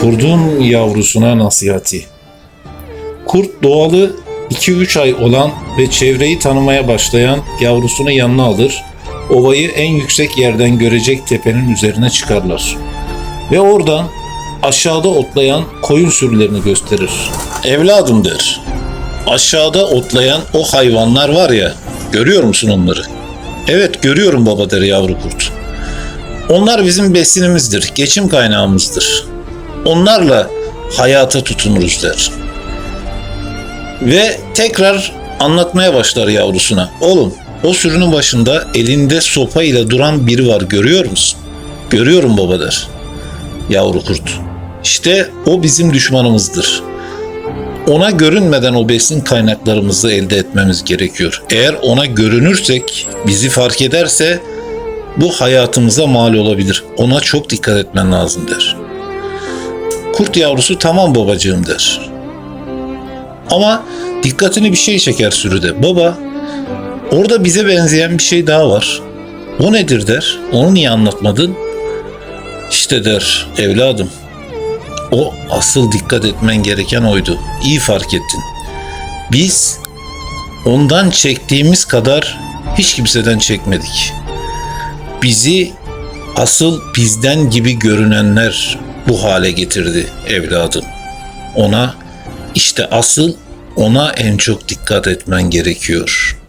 Kurdun yavrusuna nasihati. Kurt doğalı 2-3 ay olan ve çevreyi tanımaya başlayan yavrusunu yanına alır, ovayı en yüksek yerden görecek tepenin üzerine çıkarlar. Ve oradan aşağıda otlayan koyun sürülerini gösterir. Evladım der. Aşağıda otlayan o hayvanlar var ya, görüyor musun onları? Evet görüyorum baba der yavru kurt. Onlar bizim besinimizdir, geçim kaynağımızdır. Onlarla hayata tutunuruz der. Ve tekrar anlatmaya başlar yavrusuna. Oğlum o sürünün başında elinde sopa ile duran biri var görüyor musun? Görüyorum baba der. Yavru kurt. İşte o bizim düşmanımızdır. Ona görünmeden o besin kaynaklarımızı elde etmemiz gerekiyor. Eğer ona görünürsek, bizi fark ederse bu hayatımıza mal olabilir. Ona çok dikkat etmen lazım der. Kurt yavrusu tamam babacığım der. Ama dikkatini bir şey çeker sürüde. Baba orada bize benzeyen bir şey daha var. O nedir der. Onu niye anlatmadın? İşte der evladım. O asıl dikkat etmen gereken oydu. İyi fark ettin. Biz ondan çektiğimiz kadar hiç kimseden çekmedik. Bizi asıl bizden gibi görünenler bu hale getirdi evladım. Ona işte asıl ona en çok dikkat etmen gerekiyor.